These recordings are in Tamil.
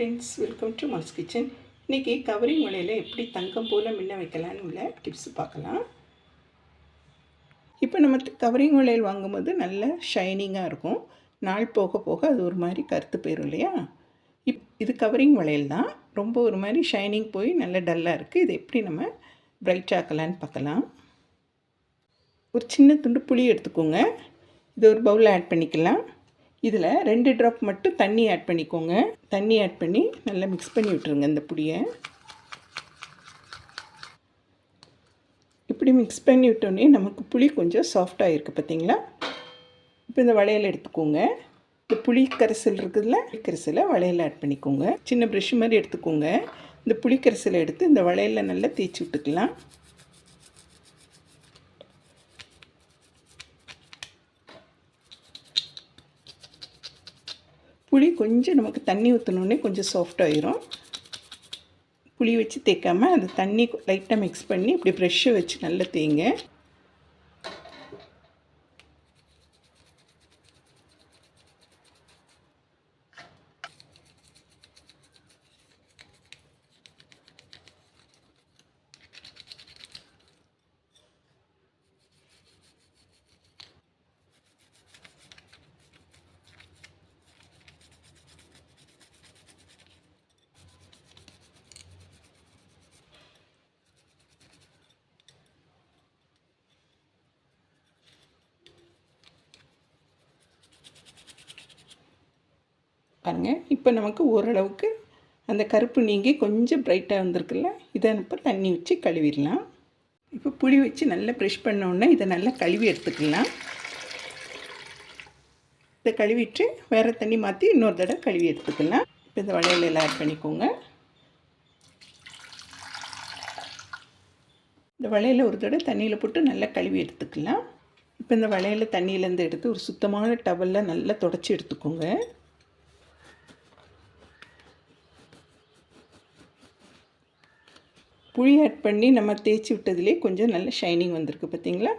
Friends welcome to mass kitchen இன்றைக்கி கவரிங் வலையில் எப்படி தங்கம் போல் மின்ன வைக்கலான்னு உள்ள டிப்ஸ் பார்க்கலாம். இப்போ நம்ம கவரிங் வளையல் வாங்கும்போது நல்ல ஷைனிங்காக இருக்கும். நாள் போக போக அது ஒரு மாதிரி கருத்து போயிடும் இல்லையா? இப் இது கவரிங் வளையல் தான். ரொம்ப ஒரு மாதிரி ஷைனிங் போய் நல்ல டல்லாக இருக்குது இது எப்படி நம்ம பிரைட் ஆக்கலான்னு பார்க்கலாம். ஒரு சின்ன துண்டு புளி எடுத்துக்கோங்க. இது ஒரு பவுலில் ஆட் பண்ணிக்கலாம். இதில் ரெண்டு ட்ராப் மட்டும் தண்ணி ஆட் பண்ணிக்கோங்க. தண்ணி ஆட் பண்ணி நல்லா மிக்ஸ் பண்ணி விட்டுருங்க இந்த புளியை. இப்படி மிக்ஸ் பண்ணி விட்டோன்னே நமக்கு புளி கொஞ்சம் சாஃப்டாக இருக்குது பார்த்தீங்களா? இப்போ இந்த வளையல் எடுத்துக்கோங்க. இந்த புளி கரைசல் இருக்குதுல்ல கரைசலை வளையல் ஆட் பண்ணிக்கோங்க. சின்ன ப்ரெஷ் மாதிரி எடுத்துக்கோங்க. இந்த புளிக்கரைசலை எடுத்து இந்த வளையலில் நல்லா தேய்ச்சி விட்டுக்கலாம். புளி கொஞ்சம் நமக்கு தண்ணி ஊற்றினோடனே கொஞ்சம் சாஃப்டாகிடும் புளி வச்சு தேய்க்காமல் அது தண்ணி லைட்டாக மிக்ஸ் பண்ணி இப்படி ப்ரெஷ்ஷை வச்சு நல்லா தேய்ங்க. பாருங்கள் இப்போ நமக்கு ஓரளவுக்கு அந்த கருப்பு நீங்கி கொஞ்சம் ப்ரைட்டாக வந்திருக்குல்ல? இதை இப்போ தண்ணி வச்சு கழுவிடலாம். இப்போ புளி வச்சு நல்லா ப்ரெஷ் பண்ணோடனே இதை நல்லா கழுவி எடுத்துக்கலாம். இதை கழுவிட்டு வேறு தண்ணி மாற்றி இன்னொரு தடவை கழுவி எடுத்துக்கலாம். இப்போ இந்த வளையல் எல்லாம் ஆட் பண்ணிக்கோங்க. இந்த வளையலை ஒரு தடவை தண்ணியில் போட்டு நல்லா கழுவி எடுத்துக்கலாம். இப்போ இந்த வளையல தண்ணியிலேருந்து எடுத்து ஒரு சுத்தமான டவலில் நல்லா தொடச்சி எடுத்துக்கோங்க. புளி ஆட் பண்ணி நம்ம தேய்ச்சி விட்டதுலேயே கொஞ்சம் நல்ல ஷைனிங் வந்திருக்கு பார்த்தீங்களா?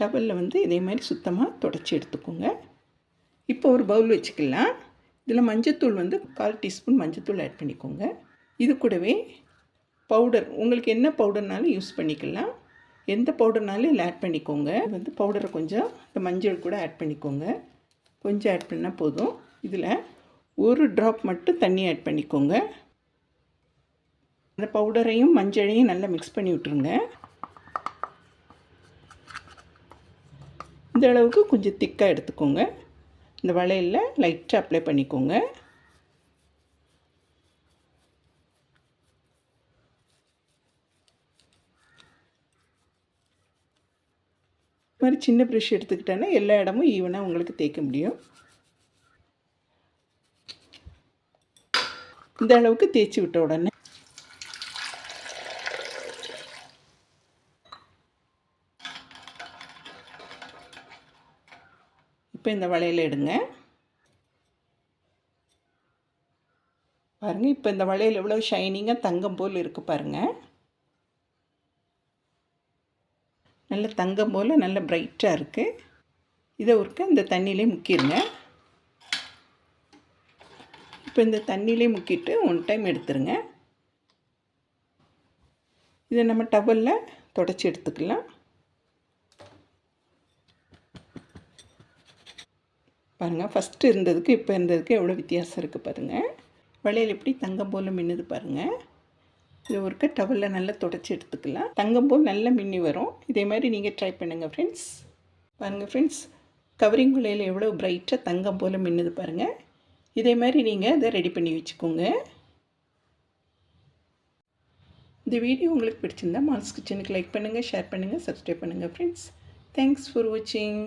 டவலில் வந்து இதே மாதிரி சுத்தமாக தொடச்சி எடுத்துக்கோங்க. இப்போ ஒரு பவுல் வச்சுக்கலாம். இதில் மஞ்சத்தூள் வந்து கால் டீஸ்பூன் மஞ்சத்தூள் ஆட் பண்ணிக்கோங்க. இது கூடவே பவுடர் உங்களுக்கு என்ன பவுடர்னாலும் யூஸ் பண்ணிக்கலாம். எந்த பவுடர்னாலும் இதில் ஆட் பண்ணிக்கோங்க. வந்து பவுடரை கொஞ்சம் இந்த மஞ்சள் கூட ஆட் பண்ணிக்கோங்க. கொஞ்சம் ஆட் பண்ணால் போதும். இதில் ஒரு ட்ராப் மட்டும் தண்ணி ஆட் பண்ணிக்கோங்க. அந்த பவுடரையும் மஞ்சளையும் நல்லா மிக்ஸ் பண்ணி விட்ருங்க இந்த அளவுக்கு கொஞ்சம் திக்காக எடுத்துக்கோங்க. இந்த வளையலில் லைட்டாக அப்ளை பண்ணிக்கோங்க. மாதிரி சின்ன ப்ரெஷ் எடுத்துக்கிட்டேன்னா எல்லா இடமும் ஈவனாக உங்களுக்கு தேய்க்க முடியும். இந்த அளவுக்கு தேய்ச்சி விட்ட உடனே இப்போ இந்த வளையல் எடுங்க. பாருங்கள் இப்போ இந்த வளையல் எவ்வளோ ஷைனிங்காக தங்கம் போல் இருக்குது பாருங்கள் நல்ல தங்கம் போல் நல்ல பிரைட்டாக இருக்குது இதை ஒருக்க இந்த தண்ணியிலே முக்கிடுங்க இப்போ இந்த தண்ணியிலே முக்கிட்டு ஒன் டைம் எடுத்துருங்க. இதை நம்ம டவலில் தொடச்சி எடுத்துக்கலாம். பாருங்கள் ஃபஸ்ட்டு இருந்ததுக்கு இப்போ இருந்ததுக்கு எவ்வளோ வித்தியாசம் இருக்குது பாருங்கள் வளையல் எப்படி தங்கம் போல் மின்னுது பாருங்கள் இது ஒருக்க டவலில் நல்லா தொடச்சி எடுத்துக்கலாம். தங்கம் போல் நல்லா மின்னி வரும். இதே மாதிரி நீங்கள் ட்ரை பண்ணுங்கள் ஃப்ரெண்ட்ஸ் பாருங்கள் ஃப்ரெண்ட்ஸ் கவரிங் வளையல் எவ்வளோ பிரைட்டாக தங்கம் போல் மின்னுது பாருங்கள் இதே மாதிரி நீங்கள் அதை ரெடி பண்ணி வச்சுக்கோங்க. இந்த வீடியோ உங்களுக்கு பிடிச்சிருந்தா மால்ஸ் கிச்சனுக்கு லைக் பண்ணுங்கள் ஷேர் பண்ணுங்கள் சப்ஸ்கிரைப் பண்ணுங்கள் ஃப்ரெண்ட்ஸ் தேங்க்ஸ் ஃபார் வாட்சிங்